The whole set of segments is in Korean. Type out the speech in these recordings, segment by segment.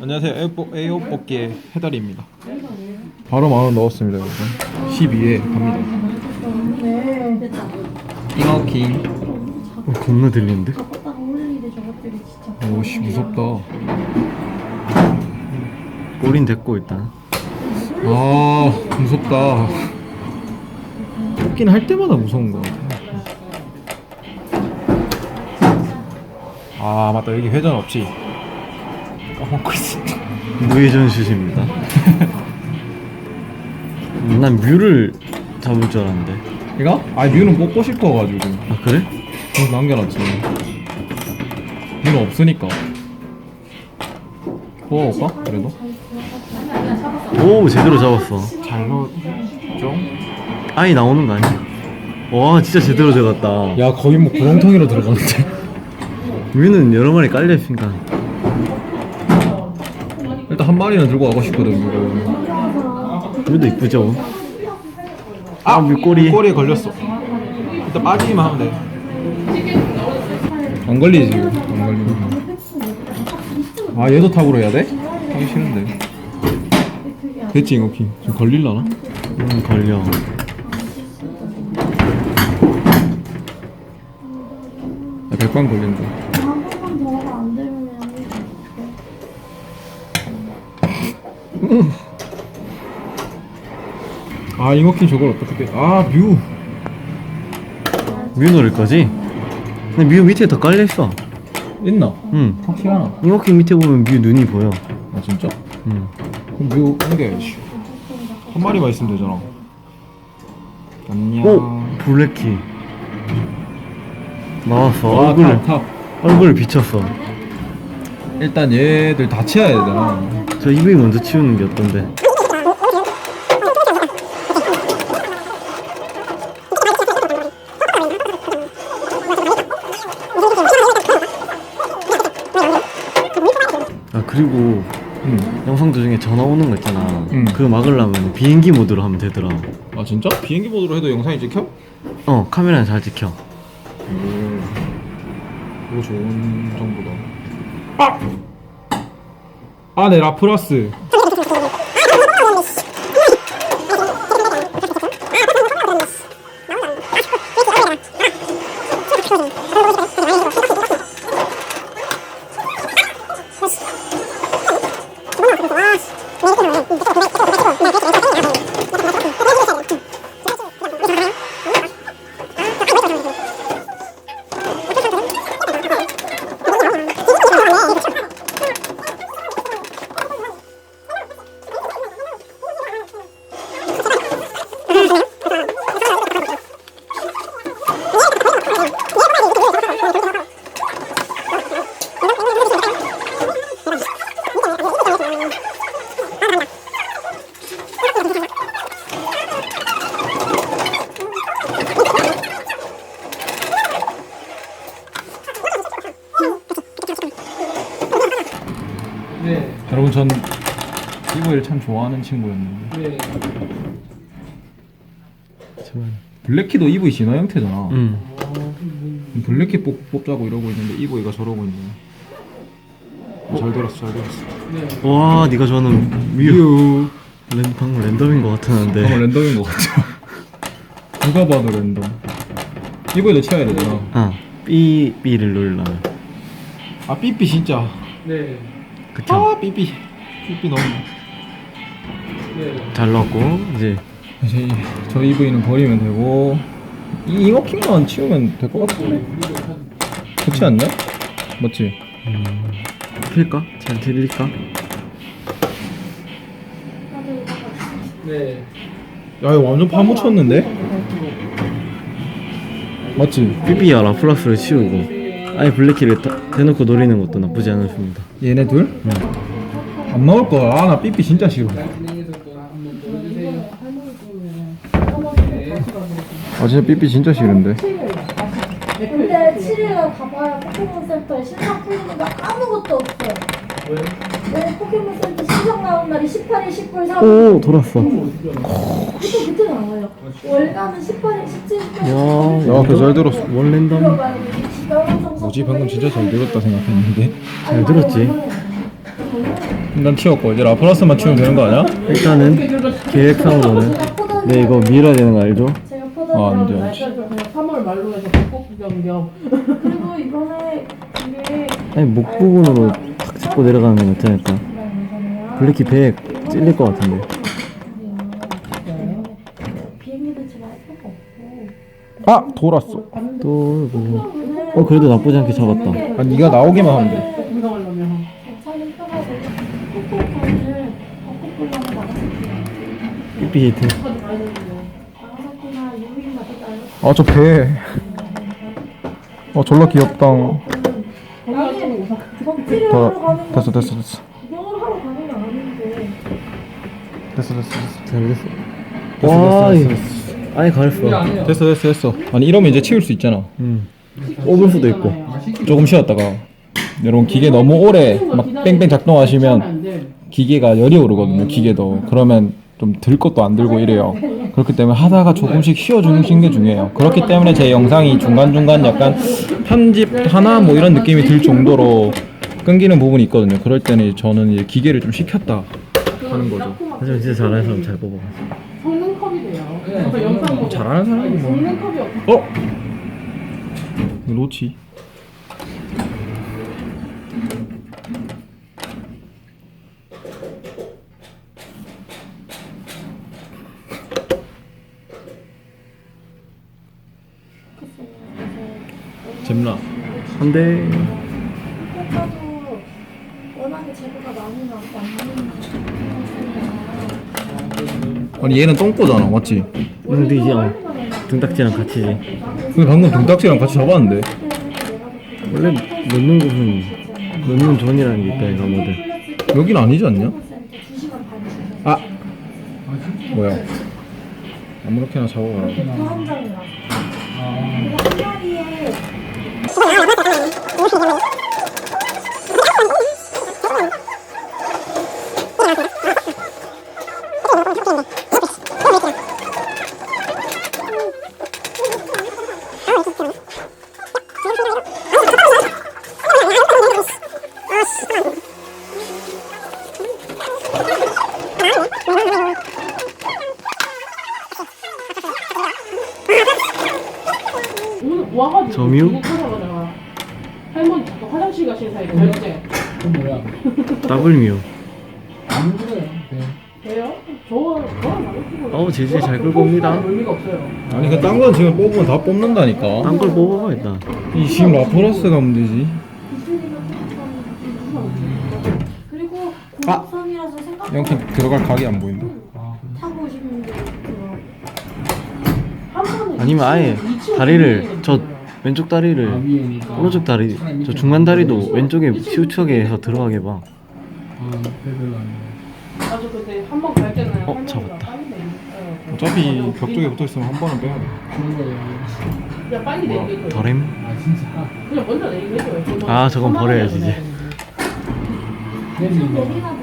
안녕하세요. 에어포, 에어뽑기의 해달입니다. 바로 만 원 넣었습니다, 여러분. 12에 갑니다. 잉어킹. 어, 겁나 들리는데? 오씨 무섭다. 꼬린 됐고 일단 아 무섭다. 뽑긴 할 때마다 무서운 것 같아. 아 맞다 여기 회전 없지. 까먹고 있어. 무회전 슛입니다 난 뮤를 잡을 줄 알았는데 이거? 아 뮤는 뽑고 싶어가지고 아 그래? 그래서 남겨놨지. 뮤는 없으니까. 뽑아볼까? 그래도? 오 제대로 잡았어 잘 넣었죠? 아이 나오는 거 아니야? 와 진짜 제대로 잡았다 야 거의 뭐 구렁텅이로 들어가는데. 뮤는 여러 마리 깔려 있으니까 일단 한 마리는 들고 가고 싶거든 이거. 뮤도 이쁘죠? 아, 뮤 꼬리 꼬리에 걸렸어. 일단 빠지기만 하면 돼. 안 걸리지 이거. 안 걸리고. 아 얘도 탑으로 해야 돼? 하기 싫은데. 됐지 이거 킹. 지금 걸릴라나? 음 걸려 야, 백반 걸린다. 한 번만 더안 되면 아 잉어킹 저걸 어떻게? 아 뮤. 뮤 노릴 거지? 근데 뮤 밑에 더 깔려 있어 있나? 응 티가 나. 이렇게 밑에 보면 뮤 눈이 보여 아 진짜? 응 그럼 뮤 옮겨야지. 한 마리만 있으면 되잖아. 안녕. 오! 블랙키 나왔어 와, 얼굴을 탑, 탑. 얼굴을 비쳤어 일단 얘들 다 치워야 되잖아. 저 이브이 먼저 치우는 게 어떤데? 아 그리고 응. 영상 도중에 전화 오는 거 있잖아 응. 그거 막으려면 비행기 모드로 하면 되더라 아 진짜? 비행기 모드로 해도 영상이 찍혀? 어 카메라는 잘 찍혀 오, 그거 좋은 정보다. 아! 아, 네, 라프라스. 여러분, 전 이거를 참 좋아하는 친구였는데. 제발 블랙키도 EV 진화 형태잖아. 응 블랙키 뽑, 뽑자고 이러고 있는데 EV가 저러고 있네. 어, 잘 들었어, 잘 들었어. 와 네가 좋아하는 뮤 뮤. 랜, 방금 랜덤인 것 같았는데 방금 랜덤인 것 같아. 누가 봐도 랜덤. EV도 치워야 되잖아. 아 삐, 삐를 누르려면 아, 삐삐 진짜. 그쵸 아, 삐삐. 삐삐 너무. 잘 넣었고 이제 이제 저 EV는 버리면 되고 이 잉어킹만 치우면 될 것 같은데 그렇지 않냐? 맞지? 필까? 잘 들릴까? 야 이거 완전 파묻혔는데? 맞지? 삐삐야 라플라스를 치우고 아예 블랙키를 다- 대놓고 노리는 것도 나쁘지 않습니다. 얘네 둘? 안 나올 거야. 아 나 삐삐 진짜 싫어. 아 진짜 삐삐 진짜 싫은데? 근데 7일날 가봐야 포켓몬 센터에 신상 풀리는 거 아무것도 없어요 왜? 포켓몬 센터 신상 나온 날이 18일, 19일, 3일. 오 돌았어. 그때 그때 나와요. 월간은 18일, 17일, 18일. 야, 야, 그거 잘 들었어. 원 랜덤. 들어가요 뭐지 방금 진짜 잘 들었다 생각했는데 잘 들었지? 난 튀었고 이제 라플라스만 튀우면 되는 거 아니야? 일단은 계획상으로는 네 이거 밀어야 되는 거 알죠? 제가 아, 안 돼. 그냥 3월 말로 해서 벚꽃 구경 겸 그리고 이번에 이게 아니 목 부분으로 탁 짚고 내려가는 건 괜찮을까? 블랙키 100 찔릴 것 같은데 비행기 대체를 할 필요가 없고 아 돌았어 또 뭐. 어 그래도 나쁘지 않게 잡았다. 아 네가 나오기만 하면 돼. 삐삐 히트. 아 저 배. 어 졸라 귀엽다. 더 됐어 됐어 됐어. 됐어 됐어 됐어. 잘 됐어 됐어, 와 됐어, 이- 됐어, 아예 가렸어. 됐어 됐어 됐어. 아니 이러면 이제 치울 수 있잖아. 음 뽑을 수도 있고 조금 쉬었다가 여러분 기계 너무 오래 막 뺑뺑 작동하시면 기계가 열이 오르거든요. 기계도 그러면 좀 들 것도 안 들고 이래요. 그렇기 때문에 하다가 조금씩 쉬어주는 게 중요해요. 그렇기 때문에 제 영상이 중간 중간 약간 편집 하나 뭐 이런 느낌이 들 정도로 끊기는 부분이 있거든요. 그럴 때는 저는 이제 기계를 좀 시켰다 하는 거죠. 하지만 진짜 잘하는 사람 잘 뽑아 성능 컵이 돼요 그러니까 영상 보고 잘하는 사람이 뭐. 성능 컵이 없어 어? 로치. 잼라. 안돼 아니 얘는 똥꼬잖아, 맞지? 근데 이제 어, 등딱지랑 같이지 근데 방금 등딱지랑 같이 잡았는데. 원래 넣는 곳은 넣는 존이라는 게 있다 이거 뭐들 여긴 아니지 않냐? 아 뭐야? 아무렇게나 잡아봐라. 한 장이라. 한 마리에 오늘 와가지고 점유? 할머니 자꾸 화장실 가시는 사이 결제 더블뮤 돼요? 저 저랑 나눠주고 어우 질질 잘 끌고 옵니다 의미가 없어요 아니 그 딴 건 지금 뽑으면 다 뽑는다니까. 딴 걸 뽑아봐 일단 이 지금 라프라스가 문제지. 그리고 아! 고속선이라서 생각 영킹 들어갈 각이 안 보인다. 타고 오시는 분들. 한 아니면 아예 다리를 저 왼쪽 다리를 오른쪽 다리 저 중간 다리도 왼쪽에 치우쳐게 해서 들어가게 봐 맞아 그때 한 번 갈잖아요 어, 할머니가 잡았다. 빨리 내리- 어차피 벽 쪽에 붙어 있으면 한 번은 빼야 돼. 그냥 빨리 내리게 해줘요 더램? 그냥 먼저 해줘요 저는 아, 저건 버려야지, 이제. 못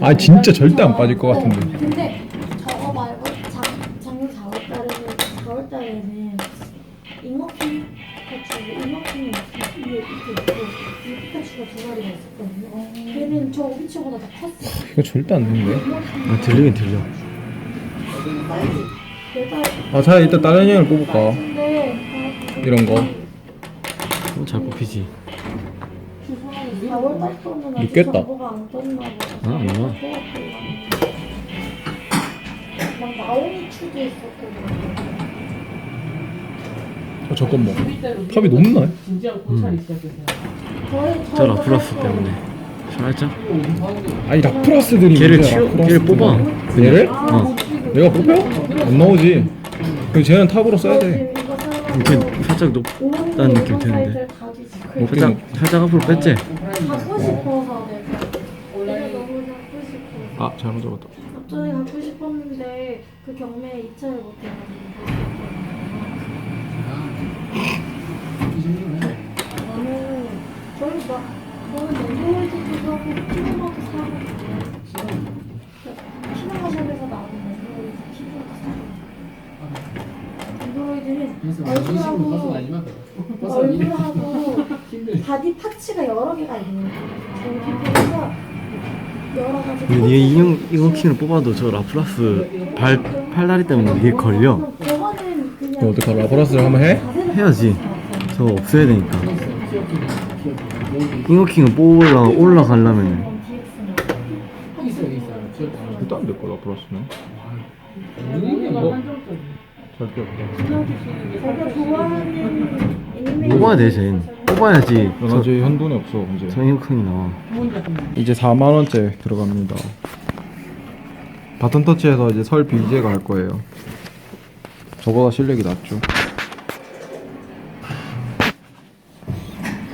아 진짜 절대 안 빠질 것 같은데. 이거 절대 안 되는데. 아 들리긴 들려 아 자 일단 다른 형을 뽑을까? 이런 거. 어, 잘 뽑히지 4월달부터는 아직 늦겠다. 아, 있었거든. 어 잠깐만. 진지한 고찰이 시작했어요 거의 저 라플라스 때문에 살짝 아니 라프라스들이 걔를 문제야, 치워 라프라스들이. 걔를 뽑아. 얘를? 어. 내가 뽑혀? 안 나오지. 그 쟤는 탑으로 써야 돼. 이렇게 살짝 높다는 느낌 드는데. 살짝 살짝 앞으로 뺐지? 갖고 싶어서 내가 원래 너무 갖고 싶어서 아 잘못 잡았다. 갑자기 갖고 싶었는데 그 경매에 입찰을 못해가지고 나는 저희 막 저는 사고 얼굴하고 바디 파츠가 여러 개가 있는 저희 피부에서 여러 가지 근데 얘 인형 인형킹을 뽑아도 저 라프라스 발 팔다리 때문에 이게 걸려? 그거는 그냥 너 어떡하 라프라스를 한번 해? 해야지. 저거 없애야 되니까 인형킹을 뽑으려 올라가려면 안될 거야 라프라스는 어? 잘 애니메이션 뽑아야 돼 쟤는 뽑아야지 나 저, 이제 현돈이 없어 이제 저 인형킹이 나와 이제 4만 원째 들어갑니다. 바톤 터치에서 이제 설 BJ가 할 거예요. 저보다 실력이 낫죠.